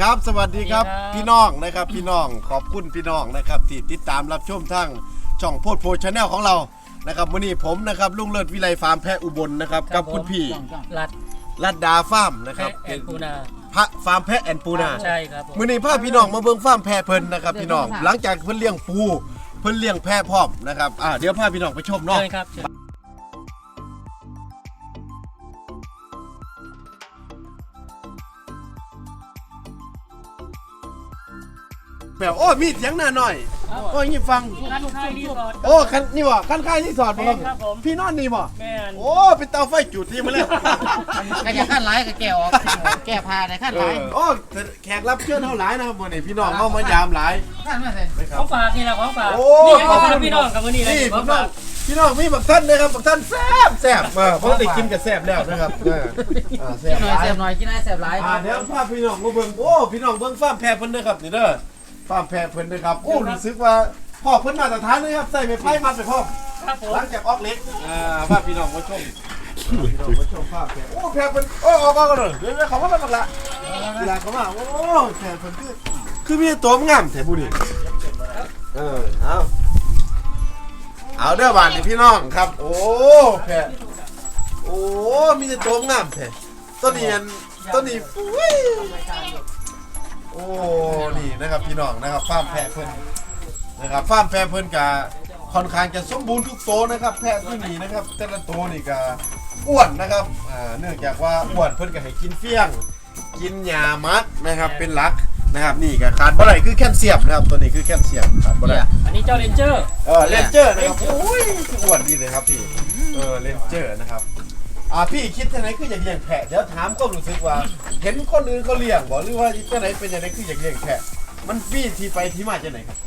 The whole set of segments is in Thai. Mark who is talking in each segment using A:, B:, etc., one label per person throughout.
A: ครับ สวัสดีครับ
B: สวัสดีครับ
A: พี่น้องนะครับ พี่น้องขอบคุณพี่น้องนะครับที่ติดตามรับชมทั้งช่องโพดโพชาแนลของเรานะครับวันนี้ผมนะครับลุงเลิศวิไลฟาร์มแพะอุบลนะครับกับคุณพี่
B: รัด
A: รัดดาฟาร์มนะครับ
B: แพะแอนปูนา
A: พระฟาร์มแพะแอนปูนา
B: ใช่ครับผม
A: มื่อนี้พาพี่น้องมาเบิ่งฟาร์มแพะเพิ่นนะครับพี่น้องหลังจากเพิ่นเลี้ยงปูเพิ่นเลี้ยงแพะพร้อมนะครับอ่าเดี๋ยวพาพี่น้องไปชมเนาะ
B: เชิญครับเชิญ
A: แบบโอ้มีเสียงหน้าหน่อยโอ้ยนี่ฟัง
B: ร้านค่ายรีสอร์ท
A: โอ้คันนี่บ่คันค่ายที่สอดบ่ครับ
B: ครับผม
A: พี่นอนนี่บ่
B: แม่น
A: โอ้เป็นเตาไฟจุดที่มาเลย
C: ก็จะขั้นร้ายก็แก้ออก แก้พาในขั้น
A: เอ
C: ร้าย
A: อโอ้แขกรับเชิญเท่าหลายนะครับวันนี้พี่น้องเข้ามายามหลาย
C: ขั้นมาเลย
A: นะค
B: ข
A: รั
B: อบงฝากนี่แหละของฝาก
A: โอ้
B: นี่ยังของฝากพี่น้องกับวันนี้เลย
A: นี่
B: ขอ
A: พี่
B: ง
A: น้อ
B: ฝางก
A: พี่น้องมีบักท่านนะครับบักท่านแซ่บแซ่บเออเพราะได้กินกับแซ่บแล้วนะครับเอออ่าแซ่บ
C: หน่
A: ห
C: อย
A: ลาย
C: เสียบหน่อยกินได้เสียบหลาย
A: อ่าเดี๋ยวพาพี่น้องมาเบิ่งโอ้พี่น้องเบิ่งฟาร์มแพะเพิ่นเด้อครับนี่เด้อ ฟาร์มแพะเพิ่นเด้อครับ โอ้รู้สึกว่าพ่อเพิ่นมาตรฐานเลยครับใส่ไม้ไผ่มัดไปพร้อม
B: ครับผม
A: หลังจากออกเล็กอ่าพาพี่น้องมาชมพี่น้องมาชมฟาร์มแพะโอ้แพะเพิ่นโอ้ออกก็เลยเดี๋ยวๆเขามาบักละเวลาเขามาโอ้แพะเพิ่นคือคือมีตัวงามแท้บุนี่เออเอาเอาเด้อบาดนี่พี่น้องครับ โอ้แพะโอ้มีแต่ตัวงามแท้ต้นนี้อันต้นนี้อุ้ยโอ้นี่นะครับพี่น้องนะครับฟาร์มแพะเพิ่นนะครับฟาร์มแพะเพิ่นกะค่อนข้างจะสมบูรณ์ทุกโตวนะครับ แพะที่นี่นะครับ แต่ละตัวนี่ก็อ้วนนะครับอ่าเนื่องจากว่าอ้วนเพิ่นก็ให้กินเฟี้ยง กินหญ้ามัดนะครับเป็นหลักนะครับนี่ก็ขาดบ่ได้คือแคลเซียมนะครับตัวนี้คือแคลเซียมขาดบ่ได้
B: อันนี้เจ้าเลนเจอร์
A: เออเลนเจอร์นะครับโอ้ยอ้วนดีเลยครับพี่เออเลนเจอร์นะครับ อ่าพี่คิดยังไงคืออยากเลี้ยงแพะเดี๋ยวถามก็รู้สึกว่า เห็นคนอื่นเขาเลี้ยงบอกหรือว่าจังไหนเป็นยังไงคืออยากเลี้ยงแพะมันพี่ที่ไปที่มาจังไหนครับ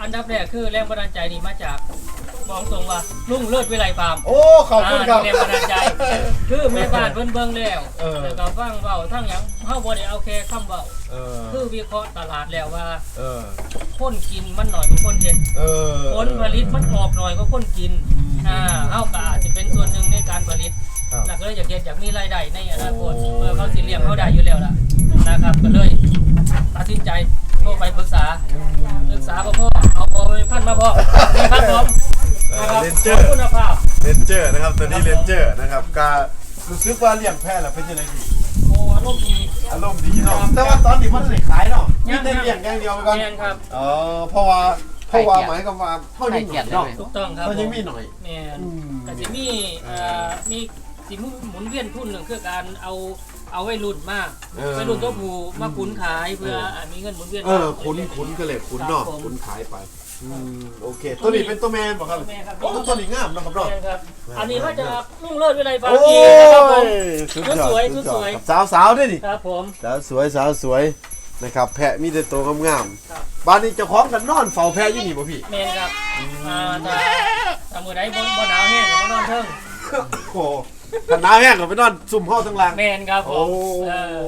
B: อันดับแรกคือแรงบันดาลใจนี่มาจากบอกตรงว่าลุงเลิศวิไลฟาร์ม
A: โอ้ขอบคุณครับ
B: อ่าแรงบันดาลใจ คือแม่บ้านเพิ่นเบิ่งแล้ว
A: เออ
B: แล้วก็ฟังเว้าทั้งหยังเฮาบ่ได้เอาแค่คำเว้า
A: เออ
B: คือวิเคราะห์ตลาดแล้วว่า
A: เออ
B: คนกินมันหน่อยกว่าคนเฮ็ด
A: เออ
B: ผลผลิตมันออกหน่อยกว่าคนกินอ่าเฮา กเลยอยากเรียนอยากมีรายได้ในอนาคตเมื่อเขาสิเลี้ยงเขาได้อยู่แล้วล่ะนะครับก็เลยตัดสินใจโทรไปปรึกษาปรึกษาพ่อพ่อเอาพ่อไปพันมาพ่อนี่ครับผม
A: เอ
B: นะ
A: อ
B: ครับ
A: เลนเจ
B: ข
A: อ
B: อบ
A: ร์
B: คุณภาพ
A: เลนเจอร์นะครับตัวนี้เลนเจอร์นะครับก็รู้สึกว่าเลี้ยงแพะแล้วเป็นยังไงพี่
B: โอ้อารมณ์ดี
A: อารมณ์ดีเนาะแต่ว่าตอนนี้มันไม่ขายเนาะมีแต่เลี้ยงอย่างเดียวไปก่อน
B: แมนครับ
A: อ๋อเพราะว่าเพราะว่าหมายความว่าเท่านี้หน่อยเนาะ
B: ถูกต้องครับ
A: เท่านี้มีหน่อย
B: แมน
A: อืม
B: ก็จะมีเอ่อมี สิหมุนเวียนทุนหนึ่งคือการเอาเอาไว้รุ่นมาก
A: เออ
B: ไว้รุ่นตัวผูมาขุนขายเพื่ออะมีเงินหมุนเวียน
A: เออคุ้นคุ้นก็เลยคุ้นเนาะ
B: ครับผม
A: คุ้นขายไปอืมโอเค ตัวนี้เป็นตัวแมนบอกครับ
B: ตัวแมนครับ
A: โอ้ตัวนี้งามนะครับเนาะ
B: แมนครับ อันนี้มาจากลุงเลิศวิไลฟาร์ม
A: โอ้
B: อีกนะครับผม
A: ยสุดยอด
B: สวย
A: สุด
B: สวย
A: อดสาวสาวๆด้วยนี่
B: ครับผม
A: สาวสวยสาวสวยนะครับ แพะมีแต่ตัวงาม
B: ครับ
A: ๆบ้านนี้เจ้าของกันนอนเฝ้าแพะอยู่นี่ป่ะพี่
B: แมนครับอ่าถ้าถ้ามือใดบนบนหนาวแห้งก็มานอนเทิง
A: โอ้ ขนาดแห้งก็ไปนอนซุ่มห้องทั้งหล่าง
B: แมนครับผ
A: โอ้
B: มเออ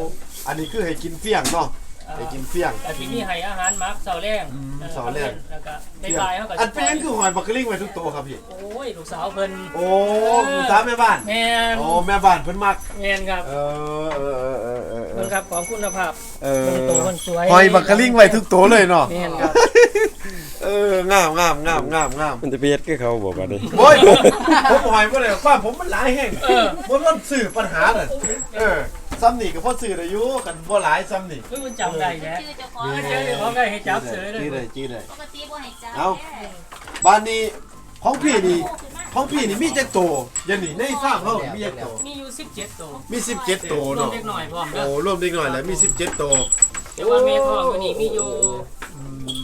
A: อันนี้คือให้กินเฟี้ยงเนาะให้กินเฟี้ยง
B: แต่ที่นี่ให้อาหารมักเสาแรง
A: อืม
B: แล้วก็
A: เสาแรง
B: แล้วก็ได้บายเขาก็
A: อันเป็นยังคือหอยบักกะลิงไว้ทุกตัวครับพี่
B: โอ้ยลูกสาวเพิ่น
A: โอ้ลูกสาวแม่บ้าน
B: แมน
A: โอ้แม่บ้านเพิ่นมัก
B: แมนครับ
A: เออเออเออเออเออเอ
B: เพิ่น
A: อ
B: ครับของคุณภาพ
A: เออ
B: เพิ่นโตเพิ่นสวย
A: หอยบักกะลิงไว้ทุกตัวเลยเนาะ
B: แมนครับ
A: เอองามงามงามงามงาม
D: มันจะเพียดก็เขาบอกว่าดิ
A: โอ้ยผมผมหอยบ่ได้ฟ้าผมมันหลายแห่ง
B: เออ
A: บ่มันสื่อปัญหาน่ะเออซ้ำนี่ก็พอสื่อได้อยู่กันบ่หลายซ้ำนี่
B: เพิ่งมันจำได้แหละ
E: ชื่อเจ้าของ
B: เออเจอเจ้าของได้ให้จับเสือเลย
A: จี้เลยจี้เลย
E: ปกติบ่ให้จับ
A: เอาบ้านนี้ของพี่นี่ของพี่นี่มีจักโตวยันนี่ในฟาร์มเฮามีจักโตว
B: มีอยู่17ตัว
A: มี 17ตัว
B: รวม
A: เนาะ
B: เล็กหน่อยพร้อมเด้อ
A: โอ้รวมเด็กน้อยแล้วมี 17ตัว
B: แต่ว่าเมย์ทองอยู่นี่มีอยู่ห้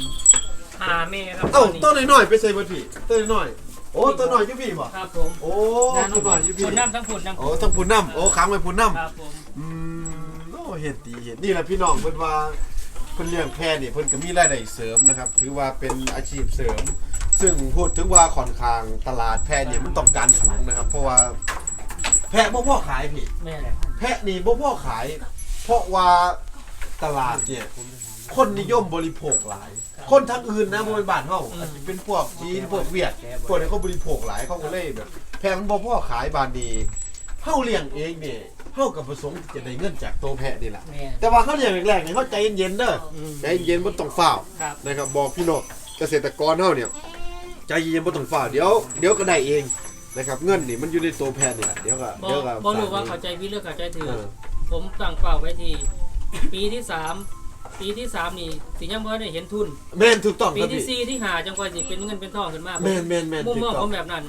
B: าเมย์ครับ
A: เอ้า
B: นี้
A: ตัวน้อยๆไปใส่เบิดพี่ตัวน้อยๆโอ้ตัวน้อยอยู่พี่บ่
B: ครับผม
A: โอ้ตัวน้อยอยู่
B: ค
A: พี่
B: นน้ำทั้งผุดน้ำ
A: โอ้ทั้งพูนน้ำโอ้ค้างไว้พูนน้ำ
B: ครับผม
A: อืมโอ้เห็ดดีเห็ดนี่แหละพี่น้องเพิ่นว่าเพิ่นเลี้ยงแพะนี่เพิ่นก็มีรายได้เสริมนะครับ ถือว่าเป็นอาชีพเสริม ซึ่งพูดถึงว่าค่อนข้างตลาดแพะเนี่ยมันต้องการสูงนะครับ เพราะว่าแพะบ่พอขายพี่
B: แม่
A: แพะนี่บ่พอขาย เพราะว่าตลาดเนี่ย คนนิยมบริโภคหลาย คนทางอื่นนะบ่เป็นบ้านเฮาอาจจะเป็นพวกจีนพวกเวียดพวกนี้เขาบริโภคหลายเขาก็เลยแบบแพะมันบ่พอขายบานนี้เฮาเลี้ยงเองเนี่ยเฮากับประสงค์ที่จะได้เงินจากตัวแพะนี่แหละ
B: แม่น
A: แต่ว่าเขาเลี้ยงแรกๆเนี่ยเขาใจเย็นๆเด้อใจเย็นบ่ต้องฝ้าว
B: ครับ
A: นะครับบอกพี่น้องเกษตรกรเฮาเนี่ยใจเย็นบ่ต้องฝ้าวเดี๋ยวเดี๋ยวก็ได้เองนะครับเงินนี่มันอยู่ในตัวแพะนี่แหละเดี๋ยวก็
B: บ่
A: เดี๋ยวก็
B: บ่รู้ว่าเข้าใจพี่เลือกเข้าใจถือ
A: เออ
B: ผมตั้งเป้าไว้ที่ปีที่สาม ปีที่สามนี่สิยังบ่ได้เห็นทุน
A: แม่นถูกต้อง
B: ปี
A: ครับ
B: ที่
A: พี่
B: สี่ที่หาจังกว่าสิเป็นเงินเป็นทองขึ้นมา
A: แม่นแม่นแม่น
B: มุม
A: ถู
B: ม
A: ก
B: อง
A: ต้
B: ผ
A: อง
B: มแบบนั้น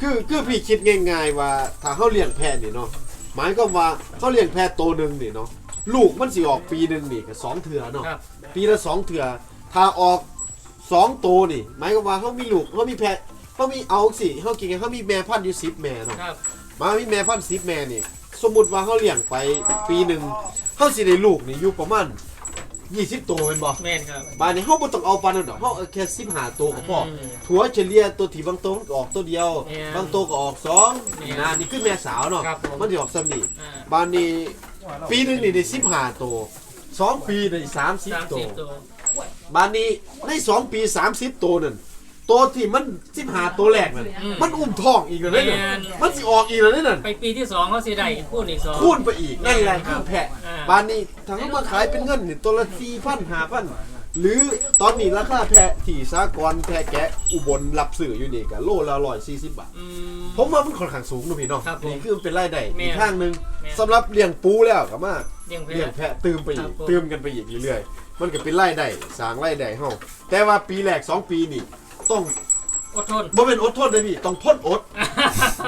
A: คือคือพี่คิดง่าย ๆ ว่าถ้าเขาเลี้ยงแพะนี่เนาะหมายก็ว่าเขาเลี้ยงแพะตัวหนึ่งนี่เนาะลูกมันสิออกปีหนึ่งนี่ก็สองเถื่อเนาะ
B: ครับ
A: ปีละสองเถื่อถ้าออกสองตัวนี่หมายก็ว่าเขามีลูกเขามีแพะเขามีเอาสิเขากินกันเขามีแม่พันธุ์อยู่สิบแม่เนาะ
B: ครับ
A: มามีแม่พันธุ์สิบแม่นี่ สมมติว่าเขาเลี้ยงไปปีหนึ่งเขาสิได้ลูกนี่อยู่ประมาณ ยี่สิบตัวเป็นบ่
B: แม่นครับ
A: บานนี้เขาบ่ต้องเอาปานนั้นดอกเขาเอาแค่สิบห้าตัวก็พอ
B: อืม
A: ถัวเฉลี่ยตัวที่บางตัวมันก็ออกตัวเดียว
B: แม่น
A: บางตัวก็ออกสอง
B: แม่น
A: นะนี่คือแม่สาวเนาะ
B: ครับผม
A: มันสิออกซ้ำนี่
B: อ่า
A: บานนี้ปีหนึงนี่ได้สิบห้าตัวสองปีได้สามสิบ
B: สาม
A: ตั
B: สิ
A: ว
B: บตัว
A: บานนี้ในสองปีสามสิบตัวนั่น ตัวที่มันสิบห้าตัวแรกนั่นมันอุ้มท้องอีกแล้วเนี่ยมันสิออกอีกแล้วเนี่ยนั่น
B: ไปปีที่สองเขาสิได้พูดอีกสอง
A: คูณไปอีกนั่นแหละคือแพะ
B: อ่า
A: บานนี้ถ้าเขามาขายเป็นเงินนี่ตัวละสี่พันห้าพันหรือตอนนี้ราคาแพะที่สากรณ์แพะแกะอุบลรับซื้ออยู่นี่ก็โลละร้อยสี่สิบบาท
B: อืม
A: ผมว่ามันค่อนข้างสูงนะพี่เนาะ
B: ครับผม
A: นี่คือมันเป็นรายได้
B: แม่
A: อีกข้างหนึ่ง
B: แม่
A: สำหรับเลี้ยงปูแล้วก็มา
B: เลี้ยงแพ
A: เลี้ยงะแพะตืมไปอี
B: ครั
A: ก
B: บผม
A: ตืมกันไปอีกเรื่อยๆมันก็เป็นรายได้สร้างรายได้เฮาแต่ว่าปีแรกสองปีนี่ ต้อง
B: อดทน
A: บ่เป็นอดทนเลยพี่ต้องทนอด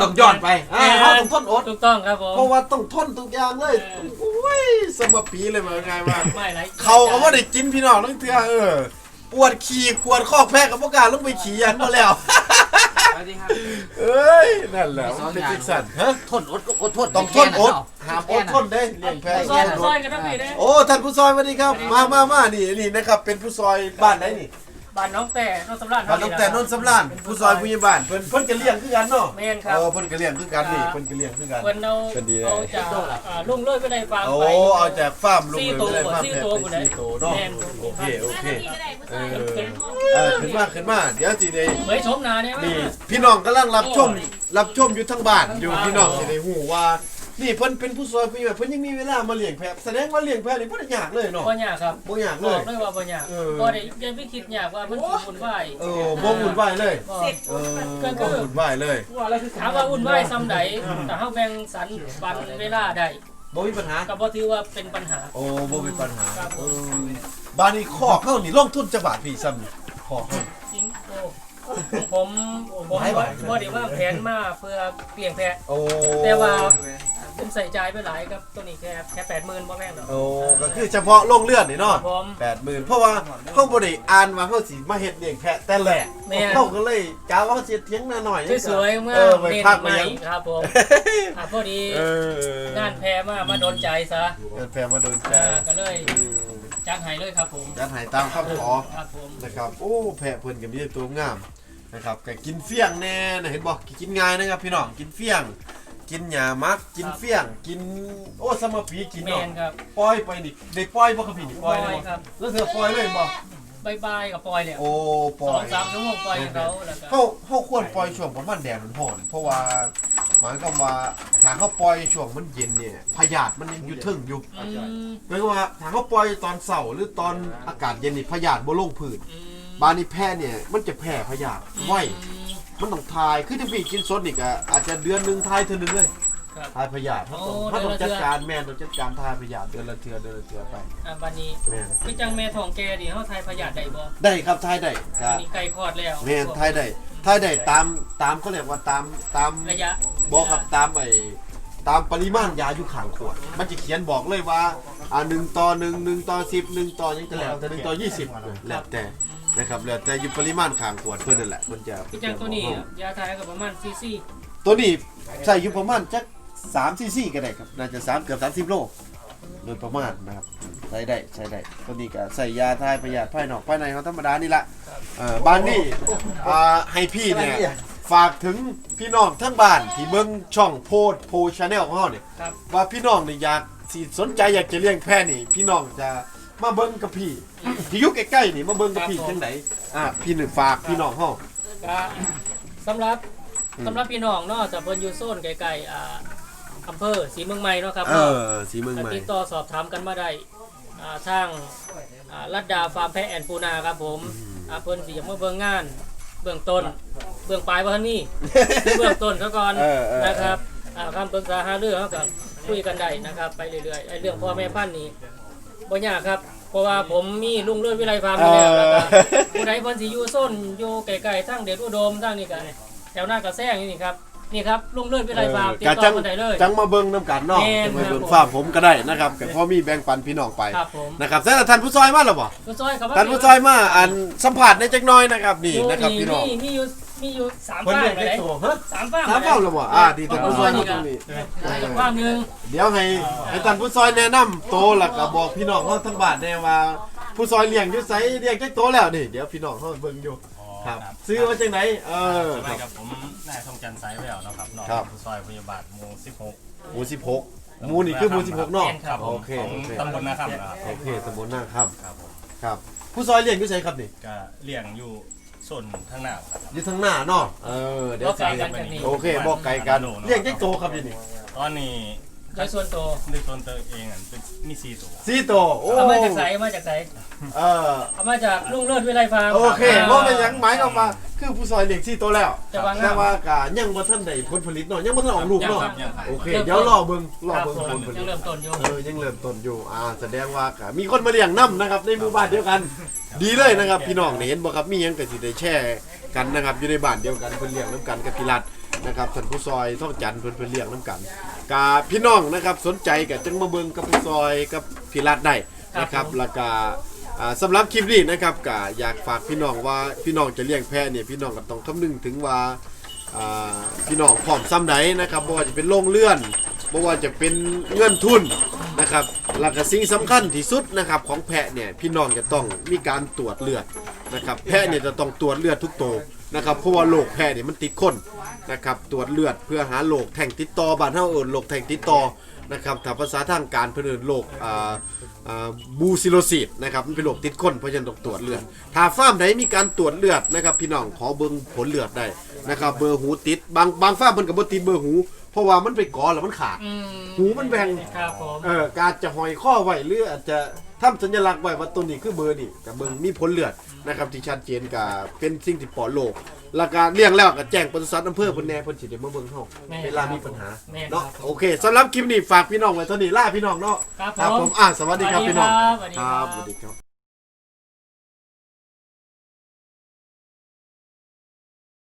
A: ต้องย้อนไปอ่าเฮาต้องทนอด
B: ถูกต้องครับผม
A: เพราะว่าต้องทนทุกอย่างเลย
B: เออ
A: โอ้ยสมปีเลยมาไงว่า
B: ไม่ไร
A: เขาก็บ่ได้กินพี่น้องทั้งเทื่อเออปวดขี่ปวดคอกแพะกับพวกกล้ารลงไปขี่ยันมาแล้ว
C: สวัสดีครับ
A: เอ้ยนั่นแหละมันเป็นจังซั่นฮะ
C: ทนอดก็อดทน
A: ต้องทนอดหามอดทนได้เลี้ยงแพะ
B: ซอยซอยกันทั้งปีเลย
A: โอ้ท่านผู้ซอยสวัสดีครับ มามามานี่นี่นะครับเป็นผู้ซอยบ้านไหนนี่
B: บ้านน้องแต่น้องสำราญ
A: บ้านน้องแต่นนท์สำรานผู้ซอยผู้ใหญ่บ้านเพิ่นเพิ่นก็เลี้ยงคือกันเนาะ
B: แม่นครับ
A: โอ้เพิ่นก็เลี้ยงคือกันนี่เพิ่นก็เลี้ยงคือกัน
B: เพิ่นเอา
A: เป็นดีเลย
B: เอาจากอ่าลุงเลื่อยไปในฟาร์ม
A: โอ้
B: ไป
A: เอาจากฟาร์มลง
B: สี่
A: เลย
B: ตัว
A: ไม่ได้ฟาร์ม
B: สี่
A: แพะ
B: ตัว
A: เป็น
B: หมดเลย
A: สี่ตัวเนาะ
B: แม่น
A: โอเคโอเคเออเออขึ้นมาขึ้นมาเดี๋ยวสิได้
B: เหมยชมนาเนี่ย
A: นี่พี่น้องกำลังรับชมรับชมอยู่ทั้งบ้านอยู่พี่น้องสิได้ฮู้ว่า นี่เพิ่นเป็นผู้ซอยผู้ใหญ่บ้านเพิ่นยังมีเวลามาเลี้ยงแพะแสดงว่าเลี้ยงแพะนี่บ่ได้ยากเลยเนาะ
B: บ่ยากครับ
A: บ่ยาก
B: บ
A: เล
B: อก
A: ย
B: เลยว่าบ่ยาก
A: เออ
B: บ่ได้ยังไม่คิดยากว่ามันสิวุ่นวาย
A: เออบ่วุ่นวายเลย
B: บ่
A: เออบ่วุ่นวายเลย
B: ถามว่าวุ่นวายซ้ำใดแต่เฮาแบ่งสรรปันเวลาได้
A: บ่มีปัญหา
B: ก็บ่ถือว่าเป็นปัญหา
A: โอ้บ่มีปัญหา
B: ครับผม
A: เออบ้านนี้คอกเฮานี่ลงทุนจักบาทพี่ซ้ำนี่คอกเฮา
B: จริงโอ้ผมผม
A: หลายบาท
B: บ่ได้วางแผนมาเพื่อเปลี่ยนแพะ
A: โอ้
B: แต่ว่า ผมใส่ใจไปหลายครับตัวนี้แค่แค่80,000บ่แพงหรอก
A: โอ้ก็คือเฉพาะลงเลือดนี่เนาะ
B: ผม
A: 80,000เพราะว่าเฮาบ่ได้อ่านว่าเฮาสิมาเฮ็ดเลี้ยงแพะแต่แรก
B: แม่น
A: เฮาก็เลยกะว่าเฮาสิเถียงนาหน่อย
B: สวยๆเมื่อ
A: เออไป
B: เน้น
A: พัก
B: ให
A: ไป
B: ม่
A: ยัง
B: ครับผมอะพอดี
A: เอองา
B: นแพรมามาโดนใจซะ
A: เออแพะมาโดนใจ
B: อ่าก็เลย
A: อืม
B: จัดให้เลยครับผม
A: ยัดให้ตามคำขอ
B: ครับผม
A: นะครับโอ้แพะเพิ่นก็มีแต่ตัวงามนะครับก็กินเฟี้ยงแน่นะเห็นบอกกินง่ายนะครับพี่น้องกินเฟี้ยง กินหญ้ามักกินเฟี้ยง กินโอ้สมปีกิน
B: แม
A: เนาะ
B: นครับ
A: ปล่อยไปนี่ได้ปล่อยบ่ครับพี่นี่ปล่อยเลย
B: ปล่อยครับ
A: แล้วเธอปล่อยเลยบ่
B: บายบายกับปอยเนี่ย
A: โอ้ป
B: ส
A: ล่
B: อ
A: องย
B: สามชั่วโมงปอยกับเขาแล้วก็
A: เฮาเฮาควรปล่อยช่วงประมาณแดดมันร้อนเพราะว่าหมายความว่าถ้าเฮาปล่อยช่วงมันเย็นเนี่ยพยาธิมันยังอยู่ถึงอยู่
B: อืม
A: หมายความว่าถ้าเฮาปล่อยตอนเช้าหรือตอนอากาศเย็นนี่พยาธิบ่ลงพื้น
B: อืม
A: บานี้แพ้เนี่ยมันจะแพ้พยาธิไว
B: อืม
A: มันต้องทายคือถ้าพี่กินสดนี่ก็อาจจะเดือนหนึงทายเทื่อนึงเลย
B: ครับ
A: ทายพยาธิเขาต้อง
B: โอ้
A: เขาต้อง
B: เดื
A: จั
B: อน
A: ด
B: ละเทื่อ
A: การแม่นต้องจัดการทายพยาธิเดือนละเทื่อเดือนละเทื่อไป
B: อะบันนี้
A: แม่น
B: คือจังแม่ทองแกดิเขาทายพยาธิได้บ่
A: ได้ครับทายได้ก็
B: มีไก่คลอดแล้ว
A: แม่นทายได้ทายได้ตามตามเขาเรียกว่าตามตาม
B: ระยะ
A: บอกครับตามไอ้ตามปริมาณยาอยู่ข้างขวด มันจะเขียนบอกเลยว่าอ่าหนึ่งต่อหนึ่งหนึ่งต่อสิบหนึ่งต่อยังจะแล้วแต่หนึ่งต่อยี่สิบแล้วแต่ นะครับแล้วแต่อยู่ปริมาณข้างขวดเพื่อนนั่นแหละมันจะ
B: คือจังตัวนี้อะยาทายก็ประมาณซีซี
A: ตัวนี้ใส่อยู่ประมาณจักสามซีซีก็ได้ครับน่าจะสามเกือบสามสิบโลโดยประมาณนะครับใส่ได้ใส่ได้ตัวนี้ก็ใส่ยาทายประหยัดภายนอกภายในเขาธรรมดานี่แหละเออบ้านนี่อ่าให้พี่เนี่ยฝากถึงพี่น้องทั้งบ้านที่เบิ่งช่องโพดโพชาแนลของเราเนี่ย
B: ครับ
A: ว่าพี่น้องนี่อยากสิสนใจอยากจะเลี้ยงแพะนี่ พี่น้องจะ มาเบิ่งกับพี่ ที่อยู่ใกล้ๆนี่มาเบิ่งกับพี่
B: ครับผม
A: จังไหนอ่าพี่หนึ่งฝากพี่น้องเฮา
B: ก็สำหรับ
A: อืม
B: สำหรับพี่น้องเนาะจะเพิ่นอยู่โซนไกลๆอ่าอำเภอศรีเมืองใหม่เนาะครับ
A: เออสีเมืองใหม่
B: ติดต่อสอบถามกันมาได้อ่าทางอ่าลัดดาฟาร์มแพะแอนปูนาครับผมอ่าเพิ่นสิจะมาเบิ่งงาน เบื้องต้น เบื้องปลายบ่ทันมีเบื้องต้นซะก่อน
A: เออเออ
B: นะครับอ่าคำปรึกษาหารือเขาก็คุยกันได้นะครับ ไปเรื่อยๆไอ้เรื่องพ่อแม่พันธุ์นี้ บ่ยากครับ เพราะว่าผมมีลุงเลื่อนวิไลฟาร์มอยู่แล้วแล้วก็ผู้ใดเพิ่นสิอยู่โซนอยู่ไกลๆทั้งเดชอุดมทั้งนี่กันแถวหน้ากระแซงนี่ครับนี่ครับลุงเลื่อนวิไลฟาร์มติด
A: กะ
B: ต่
A: จั
B: องกันได้เลย
A: จังมาเบิ่งน้ำกันเนาะ
B: แม่น
A: จังมาเบิ่ง
B: ครับ
A: ฟาร์มผมก็ได้นะครับก็พอมีแบ่งปันพี่น้องไป
B: ครับผม
A: นะครับแต่ละท่านผู้ซอยมาแล้วบ่
B: คุณซอยครับ
A: ท่านผู้ซอยมาอันสัมผัสในจักหน้อยนะครับนี่นะครับพี่น้อง
B: มีมีอยู่ มีอยู่สาม
A: เพิ่น
B: ฟา
A: เรี
B: ร์
A: ย
B: ม
A: ก
B: เล
A: ได้
B: ย
A: โตฮะ
B: สามฟาร์ม
A: สามเฝ้าแล้วบ่อ่าดีท่านผู้ซอยมาตรงนี้
B: อีกฟาร์มหนึ่ง
A: เดี๋ยวให้ให้ท่านผู้ซอยแนะนำโตแล้วก็บอกพี่น้องเฮาทั้งบ้านแน่ว่า ผู้ซอยเลี้ยงอยู่ไสเลี้ยงจักโตแล้วนี่เดี๋ยวพี่น้องเฮาเบิ่งอยู่ครับ ซื้อมาจังไหนเออ
D: ส
A: ค
D: มั
A: รั
D: ย
A: บ
D: กับผมนายทองจันทร์ไซแววเนาะครับนอก
A: ครับ
D: ซอยพยาบาลหมู่16
A: หมู่16หมู่นี่คือหมู่16เนาะ
D: ครับผม
A: โอเค
D: ของ
A: โอเค
D: ตำบลนาคำนะครับ
A: โอเคตำบลหน้าค่ำ
D: ครับผม
A: ครับ ผู้ซอยเลี้ยงอยู่ไสครับนี่
D: ก็เลี้ยงอยู่ ส่วนข้างหน้าครับ
A: อยู่ทางหน้าเนาะเออเดี๋ยว
B: ก็ไกลกันจากนี้
A: โอเคบอกไกลกันเลี้ยงจักโตครับนี่นี่
D: ตอนนี้
B: โดยส่วนตัว
D: ในส่วนตัวเองอะเป็นมี4ตัว
A: สี่โตโอ้
B: เอามาจากไสเอามาจากไส
A: เออ
B: เอามาจากลุงเลิศวิไลฟาร์ม
A: โอเคบ่เป็นหยังหมายความว่า คือผู้ซอยเลี้ยงสี่โตแล้ว
B: แต่ว่างาม
A: แต่ว่ากะยังบ่ทันได้ผลผลิตเนาะยังบ่ทันออกลูก
B: ยัง
A: เนาะ
B: ครับ
D: ยังครับ
A: โอเคเดี๋ยวรอเบิ่งรอ
B: ครับ
A: เบิ่ง
B: ผม
A: ผลผลิ
B: ยั
A: ต
B: งเริ่มต้นอยู่
A: เออยังเริ่มต้นอยู่อ่าแสดงว่ากะมีคนมาเลี้ยงน้ำนะครับในหมู่บ้านเดียวกัน ดีเลยนะครับ พี่น้องนี่เห็นบ่ครับมีหยังก็สิได้แชร์กันนะครับอยู่ในบ้านเดียวกันเพิ่นเลี้ยงน้ำกันกับพี่รัฐนะครับท่านผู้ซอยท่องจันทร์เพิ่นเพิ่นเลี้ยงน้ำกันกะพี่น้องนะครับสนใจก็จังมาเบิ่งกับผู้ซอยกับพี่รัฐได้นะครับแล้วก็อ่า สำหรับคลิปนี้นะครับก็อยากฝากพี่น้องว่าพี่น้องจะเลี้ยงแพะเนี่ยพี่น้องก็ต้องคำนึงถึงว่าพี่น้องพร้อมซ้ำใดนนะครับบ่ว่าจะเป็นโรงเลื่อนบ่ว่าจะเป็นเงินทุนนะครับแล้วก็สิ่งสำคัญที่สุดนะครับของแพะเนี่ยพี่น้องจะต้องมีการตรวจเลือดนะครับแพะเนี่ยจะต้องตรวจเลือดทุกตัวนะครับเพราะว่าโรคแพะเนี่ยมันติดคนนะครับตรวจเลือดเพื่อหาโรคแทงติดต่อบานเฮาเอิ้นโรคแทงติดต่อ นะครับถ้าภาษาทางการเพิ่นเอิ้นโรคบูซิโลซิตนะครับมันเป็นโรคติดคนเพราะฉะนั้นต้องตรวจเลือด ถ้าฟาร์มไหนมีการตรวจเลือดนะครับพี่น้องขอเบิ้งผลเลือดได้นะครับเบอร์หูติดบางบางฟาร์มมันกับ่ติดเบอร์หู เพราะว่ามันไปก่อแล้วมันขาด
B: อืม
A: หูมันแบ่ง
B: ครับผม
A: เออการจะห้อยข้อไว้หรืออาจจะทำสัญลักษณ์ไว้ว่าตัวนี้คือเบอร์นี่กับเบิ่งมีผลเลือดนะครับที่ชัดเจนกับเป็นสิ่งที่ปลอดโรคแล้วก็เลี้ยงแล้วก็แจ้งปศุสัตว์อำเภอเพิ่นแหน่เพิ่นสิได้มาเบิ่งเฮา
B: แม่
A: เวลามีปัญหา
B: แม่ครั
A: เนาะ
B: บ
A: โอเคสำหรับคลิปนี้ฝากพี่น้องไว้เท่านี้ล่าพี่น้องเนาะ
B: ครับ
A: ครับ
B: ผ
A: ผมมอะสวัสดีครับพี่น้อง
B: สวัสดีครับ
A: สวัสดีครับ